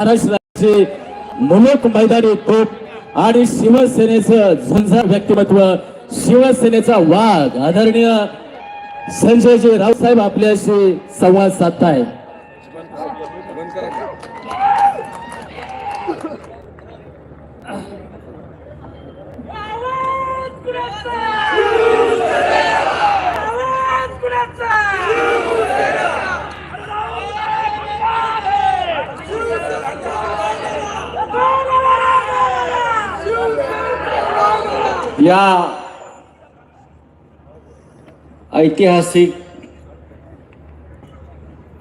महाराष्ट्राचे मुलूक मैदानी तोप आणि शिवसेनेचं झंझार व्यक्तिमत्व शिवसेनेचा वाघ. आदरणीय संजयजी रावसाहेब आपल्याशी संवाद साधताय या ऐतिहासिक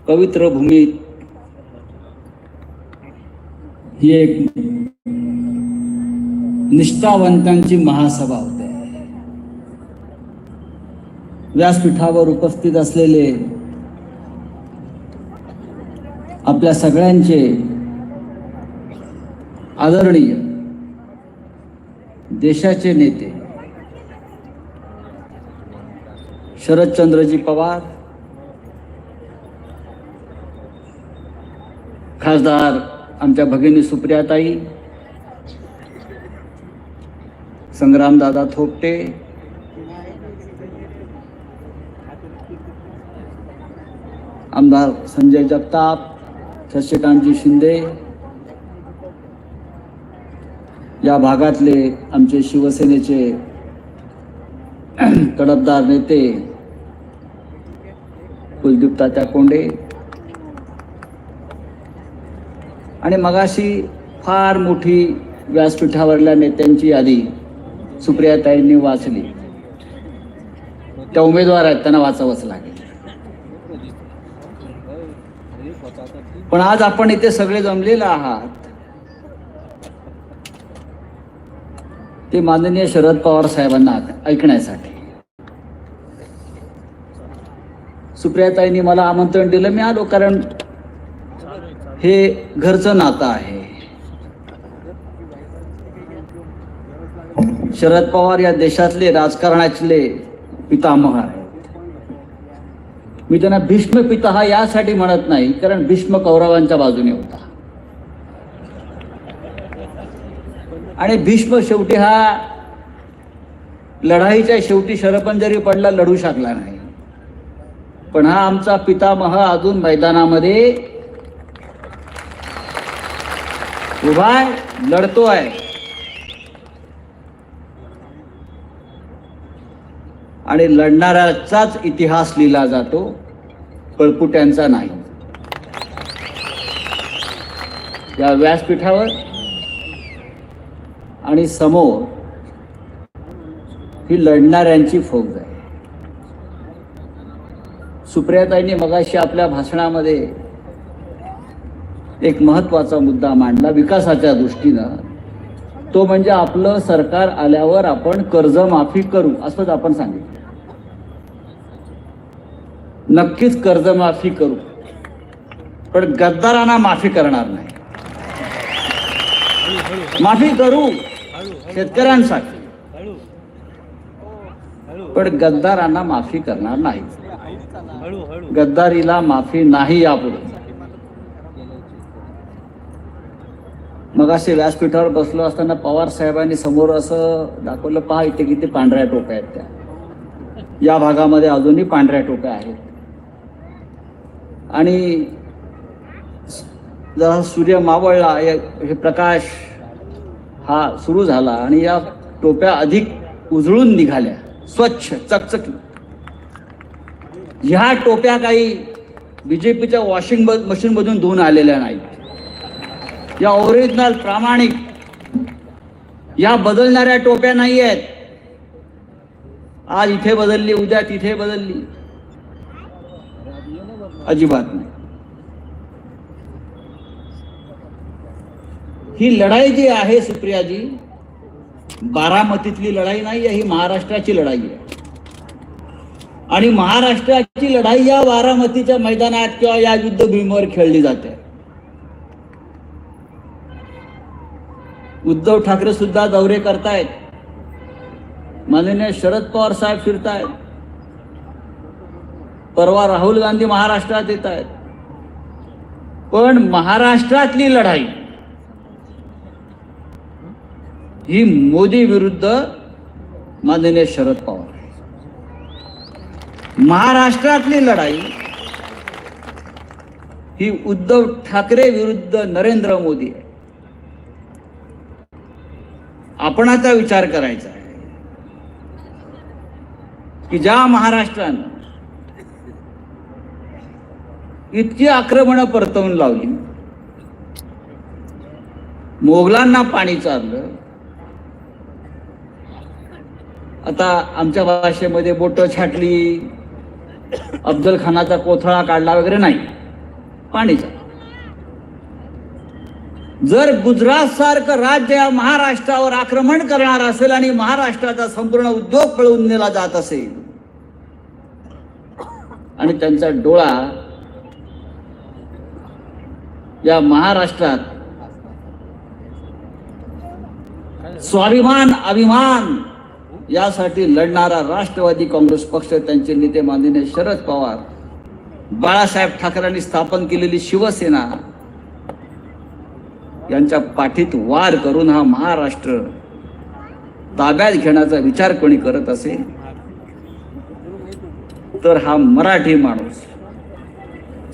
पवित्र भूमीत ही एक निष्ठावंतांची महासभा होते. व्यासपीठावर उपस्थित असलेले आपल्या सगळ्यांचे आदरणीय देशाचे नेते शरदचंद्रजी पवार खासदार आमच्या भगिनी सुप्रियाताई संग्रामदादा थोपटे आमदार संजय जगताप शशिकांतजी शिंदे या भागातले आमचे शिवसेनेचे कडकदार नेते कुलदीप तात्या कोंडे. आणि मगाशी फार मोठी व्यासपीठावरल्या नेत्यांची यादी सुप्रियाताईंनी वाचली. त्या उमेदवार आहेत त्यांना वाचावंच लागेल. पण आज आपण इथे सगळे जमलेले आहात. ते माननीय शरद पवार साहेबांना ऐकण्यासाठी. सुप्रियाताईंनी मला आमंत्रण दिलं मी आलो कारण हे घरचं नातं आहे. शरद पवार या देशातले राजकारणातले पितामह आहेत. मी त्यांना भीष्म पिता हा यासाठी म्हणत नाही कारण भीष्म कौरवांच्या बाजूने होता. आणि भीष्म शेवटी हा लढाईच्या शेवटी शरपंजरी पडला लढू शकला नाही. पण हा आमचा पितामह अजून मैदानामध्ये उभा आहे लढतो आहे. आणि लढणाऱ्याचाच इतिहास लिहिला जातो पळपुट्यांचा नाही. या व्यासपीठावर आणि समोर ही लढणाऱ्यांची फौज आहे सुप्रियाताईंनी मगाशी आपल्या भाषणामध्ये एक महत्त्वाचा मुद्दा मांडला विकासाच्या दृष्टीनं. तो म्हणजे आपलं सरकार आल्यावर आपण कर्जमाफी करू असंच आपण सांगितलं. नक्कीच कर्जमाफी करू. पण गद्दारांना माफी करणार नाही. माफी करू. शेतकऱ्यांसाठी. पण गद्दारांना माफी करणार नाही. गद्दारीला माफी नाही यापुढे. मग असे व्यासपीठावर बसलो असताना पवार साहेबांनी समोर असं दाखवलं पहा इथे किती पांढऱ्या टोप्या आहेत त्या. या भागामध्ये अजूनही पांढऱ्या टोप्या आहेत. आणि जरा सूर्य मावळला हे हे प्रकाश हा सुरू झाला आणि या टोप्या अधिक उजळून निघाल्या. स्वच्छ चकचकी ह्या टोप्या काही बीजेपीच्या वॉशिंग मशीन मधून धुवून आलेल्या नाहीत. या ओरिजिनल प्रामाणिक या बदलणाऱ्या टोप्या नाही आहेत. आज इथे बदलली उद्या तिथे बदलली. अजिबात नाही. ही लढाई जी आहे सुप्रियाजी बारामतीतली लढाई नाही आहे ही महाराष्ट्राची लढाई आहे. आणि महाराष्ट्राची लढाई या बारामतीच्या मैदानात किंवा या युद्धभूमीवर खेळली जाते. उद्धव ठाकरे सुद्धा दौरे करतायत. माननीय शरद पवार साहेब फिरतायत. परवा राहुल गांधी महाराष्ट्रात येत आहेत पण महाराष्ट्रातली लढाई ही मोदी विरुद्ध माननीय शरद पवार महाराष्ट्रातली लढाई ही उद्धव ठाकरे विरुद्ध नरेंद्र मोदी आहे आपण आता विचार करायचा आहे. की ज्या महाराष्ट्रानं इतकी आक्रमणं परतवून लावली. मोगलांना पाणी चाललं आता आमच्या भाषेमध्ये बोट छाटली अफजल खानाचा कोथळा काढला वगैरे नाही. पाणीचा. जर गुजरात सारखं राज्य या महाराष्ट्रावर आक्रमण करणार असेल आणि महाराष्ट्राचा संपूर्ण उद्योग पळवून नेला जात असेल आणि त्यांचा डोळा या महाराष्ट्रात स्वाभिमान अभिमान यासाठी लढणारा राष्ट्रवादी काँग्रेस पक्ष त्यांचे नेते माननीय शरद पवार बाळासाहेब ठाकरेंनी स्थापन केलेली शिवसेना यांच्या पाठीत वार करून हा महाराष्ट्र ताब्यात घेण्याचा विचार कोणी करत असेल तर हा मराठी माणूस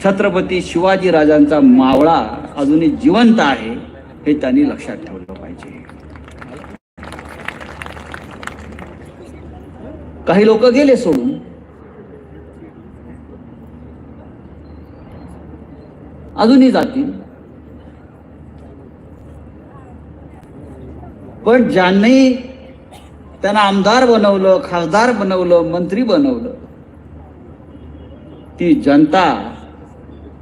छत्रपती शिवाजी राजांचा मावळा अजूनही जिवंत आहे हे त्यांनी लक्षात ठेवलं पाहिजे काही लोक गेले सोडून. अजूनही जातील. पण ज्यांनी त्यांना आमदार बनवलं खासदार बनवलं मंत्री बनवलं ती जनता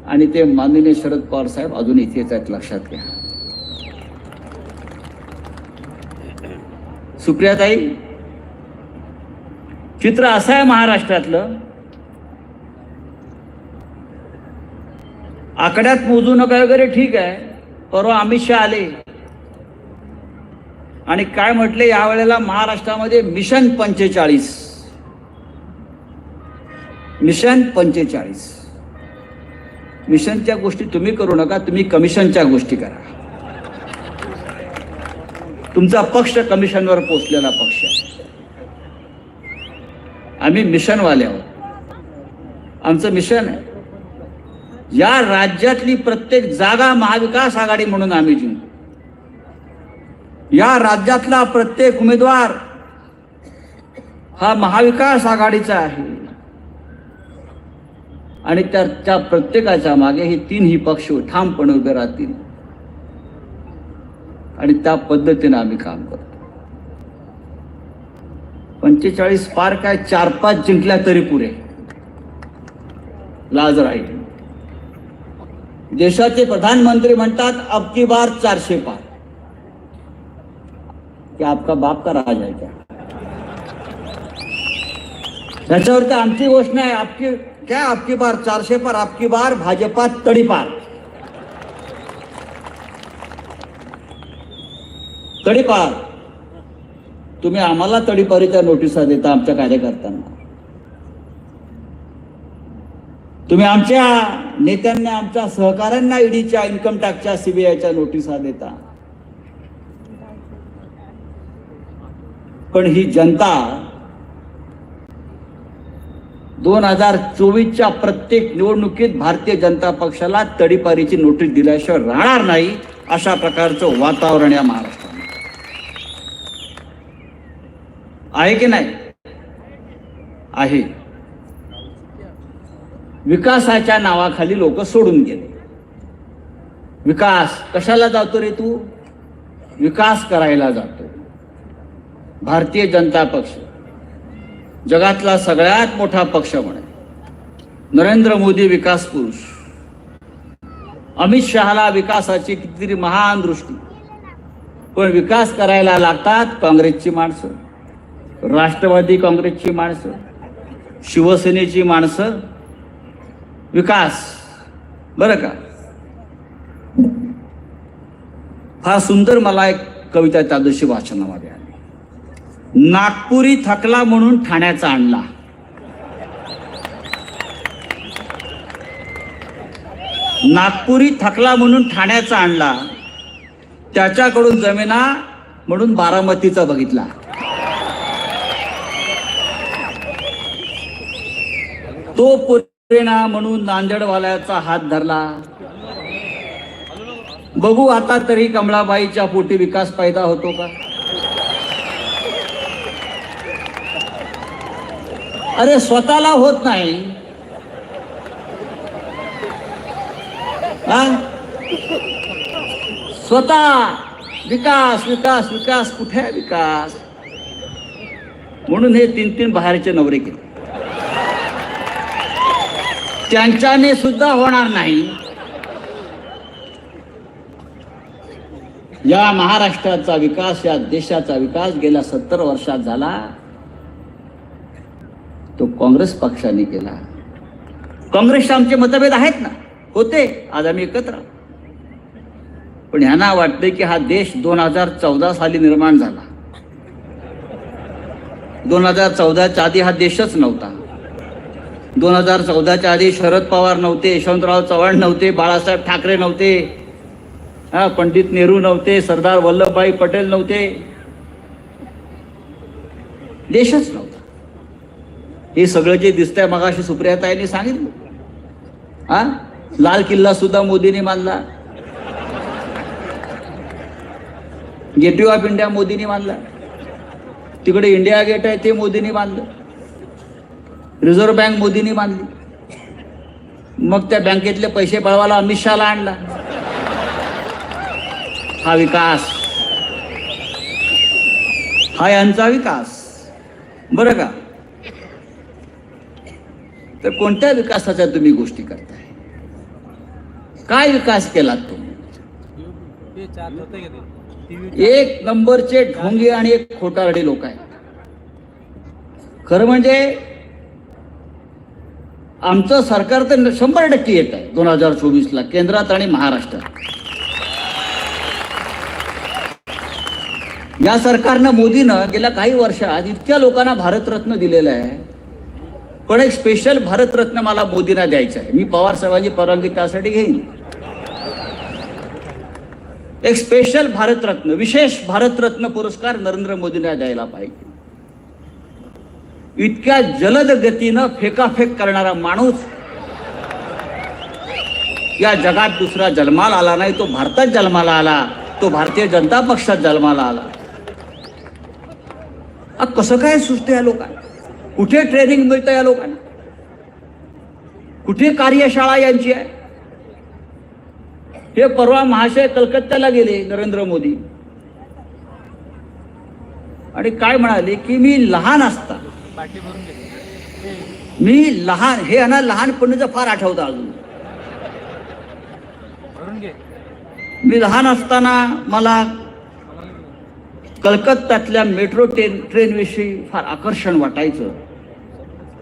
आणि ते माननीय शरद पवार साहेब अजून इथेच आहेत लक्षात घ्या. सुप्रियाताई चित्र असं आहे महाराष्ट्रातलं. आकड्यात मोजू नका वगैरे ठीक आहे. परवा अमित शहा आले. आणि काय म्हटले यावेळेला महाराष्ट्रामध्ये मिशन पंचेचाळीस. मिशन पंचेचाळीस. मिशनच्या गोष्टी तुम्ही करू नका तुम्ही कमिशनच्या गोष्टी करा. तुमचा पक्ष कमिशनवर पोचलेला पक्ष आहे. आम्ही मिशनवाले आहोत. आमचं मिशन आहे. या राज्यातली प्रत्येक जागा महाविकास आघाडी म्हणून आम्ही जिंकू. या राज्यातला प्रत्येक उमेदवार हा महाविकास आघाडीचा आहे. आणि त्या त्या प्रत्येकाच्या मागे हे तीनही पक्ष ठामपणे उभे राहतील. आणि त्या पद्धतीने आम्ही काम करतो. पंचेचाळीस पार काय चार पाच जिंकल्या तरी पुरे लाज राहील. देशाचे प्रधानमंत्री म्हणतात अब की बार चारशे पार. की आपका बाप का राज आहे का त्याच्यावर तर आमची गोष्ट नाही आपकी क्या आपकी बार चारशे पार? आपकी बार भाजपा तडीपार तडीपार तुम्ही आम्हाला तडीपारीच्या नोटिसा देता आमच्या कार्यकर्त्यांना. तुम्ही आमच्या नेत्यांना आमच्या सहकाऱ्यांना ईडीच्या इन्कम टॅक्सच्या सीबीआयच्या नोटिसा देता. पण ही जनता दोन हजार चोवीसच्या प्रत्येक निवडणुकीत भारतीय जनता पक्षाला तडीपारीची नोटीस दिल्याशिवाय राहणार नाही अशा प्रकारचं वातावरण या महाराष्ट्रात. आहे की नाही? आहे. विकासाच्या नावाखाली लोक सोडून गेले. विकास कशाला जातो रे तू? विकास करायला जातो. भारतीय जनता पक्ष. जगातला सगळ्यात मोठा पक्ष म्हणे नरेंद्र मोदी विकास पुरुष. अमित शहाला विकासाची कितीतरी महान दृष्टी. पण विकास करायला लागतात काँग्रेसची माणसं. राष्ट्रवादी काँग्रेसची माणसं शिवसेनेची माणसं विकास. बरं का? फार सुंदर मला एक कविता त्या दिवशी वाचनामध्ये आली. नागपुरी थकला म्हणून ठाण्याचा आणला. नागपुरी थकला म्हणून ठाण्याचा आणला. त्याच्याकडून जमिना म्हणून बारामतीचा बघितला. तो पुरेना म्हणून नांदेडवाल्याचा हात धरला. बघू आता तरी कमळाबाईच्या पोटी विकास पैदा होतो का? अरे स्वतःला होत नाही. स्वतः विकास विकास विकास कुठे विकास? म्हणून हे तीन तीन बाहेरचे नवरे केले. त्यांच्याने सुद्धा होणार नाही. या महाराष्ट्राचा विकास या देशाचा विकास गेल्या सत्तर वर्षात झाला. तो काँग्रेस पक्षाने केला. काँग्रेसचे आमचे मतभेद आहेत ना? होते. आज आम्ही एकत्र. आहोत. पण ह्यांना वाटते की हा देश दोन हजार चौदा साली निर्माण झाला. दोन हजार चौदाच्या आधी हा देशच नव्हता. दोन हजार चौदाच्या आधी शरद पवार नव्हते यशवंतराव चव्हाण नव्हते बाळासाहेब ठाकरे नव्हते हा पंडित नेहरू नव्हते सरदार वल्लभभाई पटेल नव्हते. देशच नव्हता. हे सगळं जे दिसतंय मगाशी सुप्रियाताईने सांगितलं. हा? लाल किल्ला सुद्धा मोदींनी मानला. गेटवे ऑफ इंडिया मोदींनी मानला. तिकडे इंडिया गेट आहे ते मोदींनी बांधलं रिझर्व्ह बँक मोदींनी बांधली. मग त्या बँकेतले पैसे पळवायला अमित शहाला आणला. हा विकास. हा यांचा विकास. बरं का? तर कोणत्या विकासाच्या तुम्ही गोष्टी करताय? काय विकास केलात तुम्ही? एक नंबरचे ढोंगे आणि एक खोटारडे लोक आहेत. खरं म्हणजे आमचं सरकार तर शंभर टक्के येत आहे दोन हजार चोवीसला केंद्रात आणि महाराष्ट्रात. या सरकारनं मोदीनं गेल्या काही वर्षात इतक्या लोकांना भारतरत्न दिलेलं आहे. पण एक स्पेशल भारतरत्न मला मोदींना द्यायचं आहे. मी पवार साहेबांची परवानगी त्यासाठी घेईन. एक स्पेशल भारतरत्न विशेष भारतरत्न पुरस्कार नरेंद्र मोदींना द्यायला पाहिजे. इतक्या जलद गतीनं फेकाफेक करणारा माणूस या जगात दुसरा जन्माला आला नाही तो भारतात जन्माला आला तो भारतीय जनता पक्षात जन्माला आला. कसं काय सुचतं या लोकांना? कुठे ट्रेनिंग मिळतं या लोकांना? कुठे कार्यशाळा यांची आहे? हे परवा महाशय कलकत्त्याला गेले नरेंद्र मोदी. आणि काय म्हणाले की मी लहान असता मी लहान हे यांना लहानपणीचं फार आठवतं अजून. मी लहान असताना मला कलकत्त्यातल्या मेट्रो ट्रेन ट्रेनविषयी फार आकर्षण वाटायचं.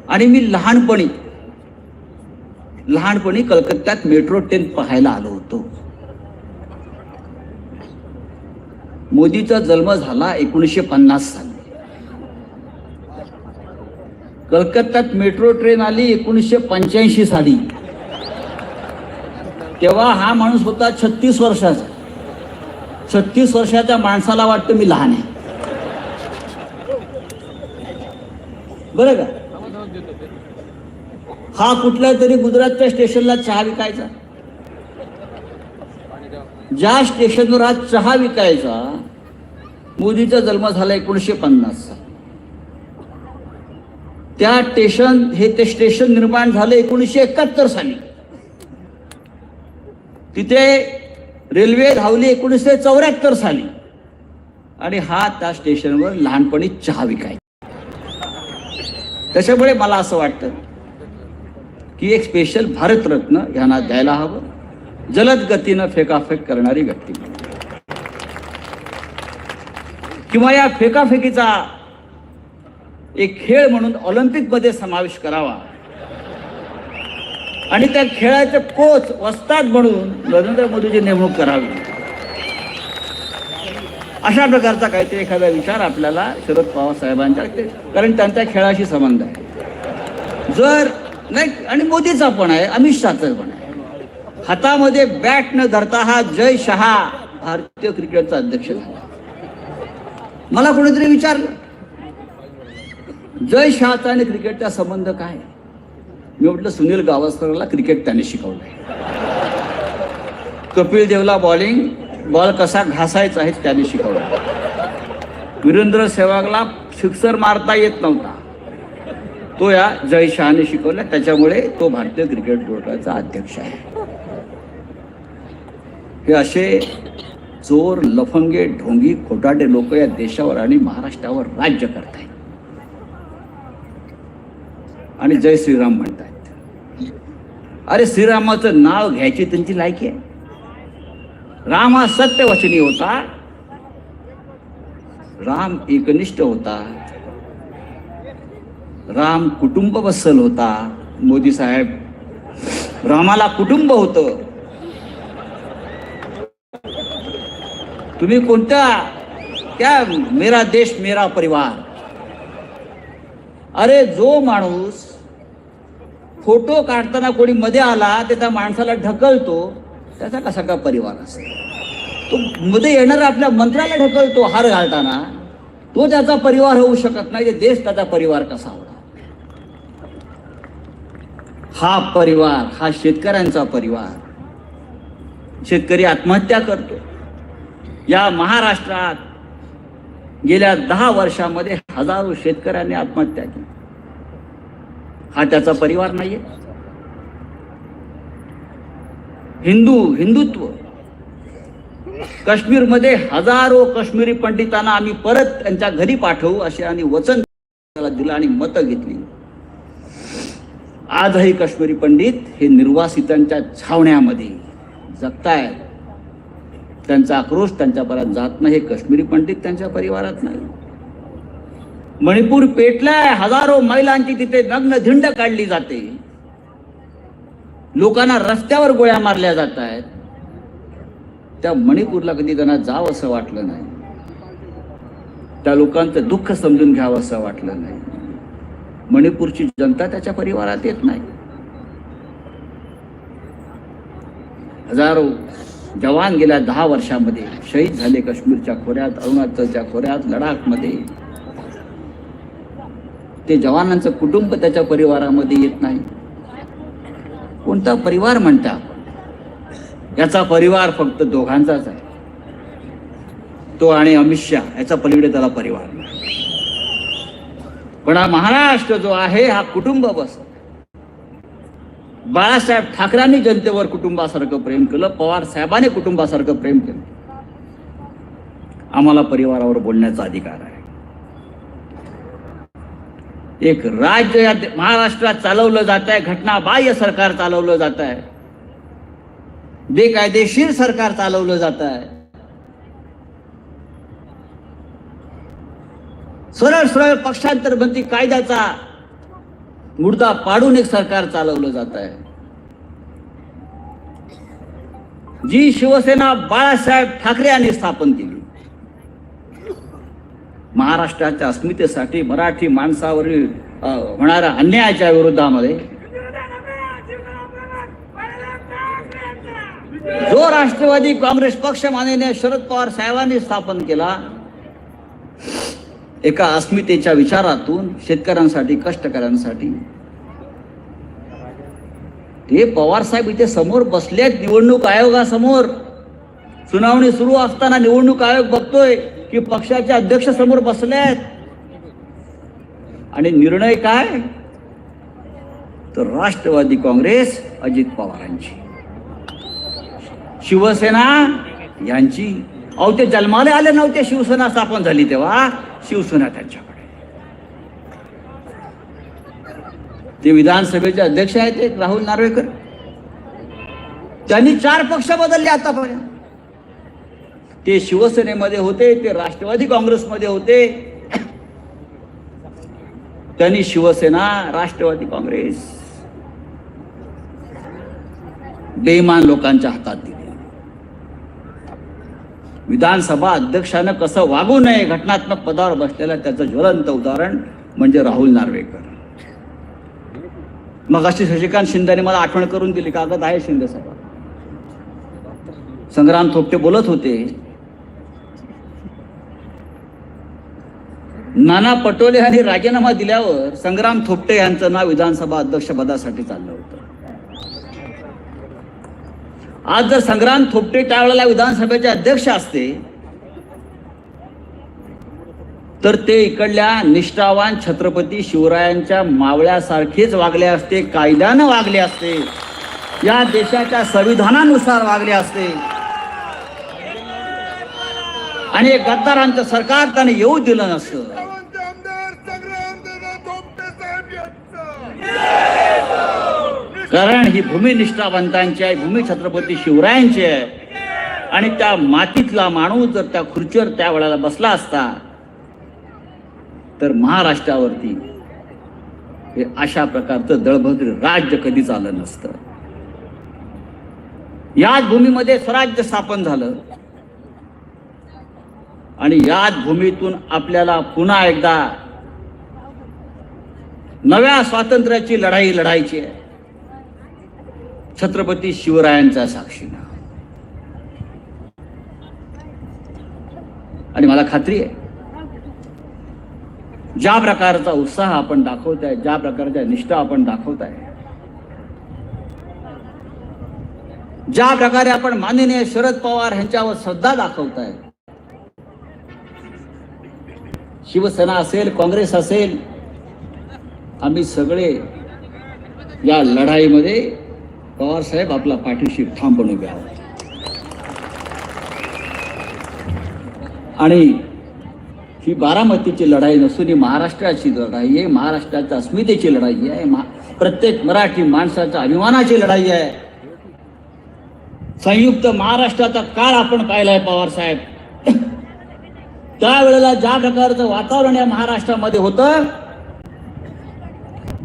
आणि मी लहानपणी लहानपणी कलकत्त्यात मेट्रो ट्रेन पाहायला आलो होतो. मोदीचा जन्म झाला एकोणीसशे पन्नास साली. कलकत्त्यात मेट्रो ट्रेन आली एकोणीसशे पंच्याऐंशी साली. तेव्हा हा माणूस होता छत्तीस वर्षाचा. छत्तीस वर्षाच्या माणसाला वाटतं मी लहान आहे. बरं का? हा कुठल्या तरी गुजरातच्या स्टेशनला चहा विकायचा. ज्या स्टेशनवर हा चहा विकायचा मोदीचा जन्म झाला एकोणीसशे पन्नास त्या स्टेशन हे ते स्टेशन निर्माण झालं एकोणीसशे एकाहत्तर साली. तिथे रेल्वे धावली एकोणीसशे चौऱ्याहत्तर साली. आणि हा त्या स्टेशनवर लहानपणी चहा विकायचा. त्याच्यामुळे मला असं वाटतं की एक स्पेशल भारतरत्न ह्यांना द्यायला हवं. जलद गतीनं फेकाफेक करणारी व्यक्ती. किंवा या फेकाफेकीचा एक खेळ म्हणून ऑलिम्पिकमध्ये समावेश करावा. आणि त्या खेळाचे कोच वस्ताद म्हणून नरेंद्र मोदीची नेमणूक करावी. अशा प्रकारचा काहीतरी एखादा विचार आपल्याला शरद पवार साहेबांच्या कारण त्यांच्या खेळाशी संबंध आहे. जर नाही आणि मोदीचा पण आहे अमित शहाचा पण आहे. हातामध्ये बॅट न धरता हा जय शहा भारतीय क्रिकेटचा अध्यक्ष झाला. मला कोणीतरी विचारलं जय शहाचा आणि क्रिकेटचा संबंध काय? मी म्हटलं सुनील गावस्करला क्रिकेट त्याने शिकवलंय. कपिल देवला बॉलिंग बॉल कसा घासायचा हे त्याने शिकवलं वीरेंद्र सेहवागला सिक्सर मारता येत नव्हता. तो या जय शहाने शिकवला त्याच्यामुळे तो भारतीय क्रिकेट बोर्डाचा अध्यक्ष आहे. हे असे चोर लफंगे ढोंगी खोटाटे लोक या देशावर आणि महाराष्ट्रावर राज्य करतायत. आणि जय श्रीराम म्हणतायत. अरे श्रीरामाचं नाव घ्यायची त्यांची लायकी आहे. राम हा सत्यवचनी होता. राम एकनिष्ठ होता. राम कुटुंब बसल होता. मोदी साहेब रामाला कुटुंब होतं. तुम्ही कोणत्या त्या मेरा देश मेरा परिवार. अरे जो माणूस फोटो काढताना कोणी मध्ये आला ते त्या माणसाला ढकलतो त्याचा कसा का परिवार असेल तो मध्ये येणारा आपल्या मंत्र्याला ढकलतो हार घालताना तो त्याचा परिवार होऊ शकत नाही ते देश त्याचा परिवार कसा होता? हा परिवार हा शेतकऱ्यांचा परिवार. शेतकरी आत्महत्या करतो. या महाराष्ट्रात गेल्या दहा वर्षामध्ये हजारो शेतकऱ्यांनी आत्महत्या केली. हा त्याचा परिवार नाहीये. हिंदू हिंदुत्व. काश्मीरमध्ये हजारो काश्मीरी पंडितांना आम्ही परत त्यांच्या घरी पाठवू असे आणि वचन त्याला दिलं आणि मतं घेतली. आजही काश्मीरी पंडित हे निर्वासितांच्या छावण्यामध्ये जगतायत. त्यांचा आक्रोश त्यांच्यापर्यंत जात नाही. हे काश्मीरी पंडित त्यांच्या परिवारात नाही. मणिपूर पेटलाय हजारो महिलांची तिथे नग्न झिंड काढली जाते. लोकांना रस्त्यावर गोळ्या मारल्या जात आहेत. त्या मणिपूरला कधी त्यांना जावं असं वाटलं नाही. त्या लोकांचं दुःख समजून घ्यावं असं वाटलं नाही. मणिपूरची जनता त्याच्या परिवारात येत नाही. हजारो जवान गेल्या दहा वर्षामध्ये शहीद झाले काश्मीरच्या खोऱ्यात अरुणाचलच्या खोऱ्यात लडाखमध्ये. ते जवानांचं कुटुंब त्याच्या परिवारामध्ये येत नाही. कोणता परिवार म्हणता? आपण याचा परिवार फक्त दोघांचाच आहे. तो आणि अमित शहा याचा पलीकडे त्याला परिवार पण हा महाराष्ट्र जो आहे हा कुटुंब बस. बाळासाहेब ठाकरांनी जनतेवर कुटुंबासारखं प्रेम केलं पवार साहेबांनी कुटुंबासारखं प्रेम केलं. आम्हाला परिवारावर बोलण्याचा अधिकार आहे. एक राज्य या महाराष्ट्रात चालवलं जात आहे घटनाबाह्य सरकार चालवलं जात आहे बेकायदेशीर सरकार चालवलं जात आहे सरळ सरळ पक्षांतरबंदी कायद्याचा मुर्दा पाडून एक सरकार चालवलं जात आहे जी शिवसेना बाळासाहेब ठाकरे यांनी स्थापन केली. महाराष्ट्राच्या अस्मितेसाठी मराठी माणसावरील होणाऱ्या अन्यायाच्या विरोधामध्ये जो राष्ट्रवादी काँग्रेस पक्ष माननीय शरद पवार साहेबांनी स्थापन केला एका अस्मितेच्या विचारातून शेतकऱ्यांसाठी कष्टकऱ्यांसाठी ते पवार साहेब इथे समोर बसलेत निवडणूक आयोगासमोर. सुनावणी सुरू असताना निवडणूक आयोग बघतोय. की पक्षाचे अध्यक्ष समोर बसले आहेत. आणि निर्णय काय? तर राष्ट्रवादी काँग्रेस अजित पवारांची. शिवसेना यांची. अहो ते जन्माला आले नव्हते शिवसेना स्थापन झाली तेव्हा. शिवसेना त्यांच्याकडे. ते विधानसभेचे अध्यक्ष आहेत राहुल नार्वेकर. त्यांनी चार पक्ष बदलले आतापर्यंत. ते शिवसेनेमध्ये होते ते राष्ट्रवादी काँग्रेसमध्ये होते. त्यांनी शिवसेना राष्ट्रवादी काँग्रेस बेईमान लोकांच्या हातात दिली. विधानसभा अध्यक्षानं कसं वागू नये घटनात्मक पदावर बसलेलं त्याचं ज्वलंत उदाहरण म्हणजे राहुल नार्वेकर. मग अशी शशिकांत शिंदेने मला आठवण करून दिली कागद आहे शिंदे साहेब संग्राम थोपटे बोलत होते नाना पटोले यांनी राजीनामा दिल्यावर संग्राम थोपटे यांचं नाव विधानसभा अध्यक्षपदासाठी चाललं होतं. आज जर संग्राम थोपटे त्यावेळेला विधानसभेचे अध्यक्ष असते तर ते इकडल्या निष्ठावान छत्रपती शिवरायांच्या मावळ्यासारखेच वागले असते कायद्यानं वागले असते या देशाच्या संविधानानुसार वागले असते. आणि गद्दारांचं सरकार त्याने येऊ दिलं नसतं. कारण ही भूमी निष्ठावंतांची आहे भूमी छत्रपती शिवरायांची आहे. आणि त्या मातीतला माणूस जर त्या खुर्चीवर त्या वेळेला बसला असता तर महाराष्ट्रावरती हे अशा प्रकारचं दळभद्र राज्य कधीच आलं नसतं. याच भूमीमध्ये स्वराज्य स्थापन झालं. आणि याच भूमीतून आपल्याला पुन्हा एकदा नव्या स्वातंत्र्याची लढाई लढायची आहे. छत्रपती शिवरायांचा साक्षीनं आणि मला खात्री आहे ज्या प्रकारचा उत्साह आपण दाखवताय ज्या प्रकारच्या निष्ठा आपण दाखवत आहे ज्या प्रकारे आपण माननीय शरद पवार यांच्यावर श्रद्धा दाखवताय शिवसेना असेल काँग्रेस असेल आम्ही सगळे या लढाईमध्ये पवार साहेब आपला पाठीशी ठाम उभे घ्या आणि ही बारामतीची लढाई नसून ही महाराष्ट्राची लढाई आहे महाराष्ट्राच्या अस्मितेची लढाई आहे महा- प्रत्येक मराठी माणसाच्या अभिमानाची लढाई आहे. संयुक्त महाराष्ट्राचा काळ आपण पाहिलाय पवार साहेब. त्यावेळेला ज्या प्रकारचं वातावरण या महाराष्ट्रामध्ये होतं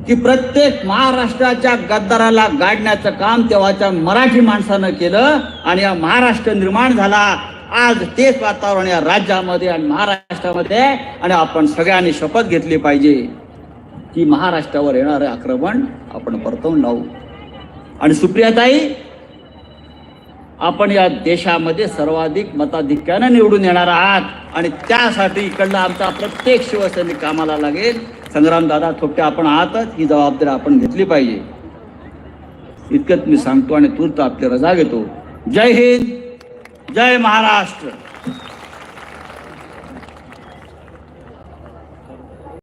की प्रत्येक महाराष्ट्राच्या गद्दाराला गाडण्याचं काम तेव्हाच्या मराठी माणसानं केलं आणि या महाराष्ट्र निर्माण झाला आज तेच वातावरण या राज्यामध्ये आणि महाराष्ट्रामध्ये आहे. आणि आपण सगळ्यांनी शपथ घेतली पाहिजे की महाराष्ट्रावर येणारं आक्रमण आपण परतवून लावू आणि सुप्रियाताई आपण या देशामध्ये सर्वाधिक मताधिक्यानं निवडून येणार आहात आणि त्यासाठी इकडला आमचा प्रत्येक शिवसैनिक कामाला लागेल संग्रामदादा थोपटे आपण आहातच ही जबाबदारी आपण घेतली पाहिजे. इतकंच मी सांगतो आणि तूर्त आपली रजा घेतो. जय हिंद जय महाराष्ट्र.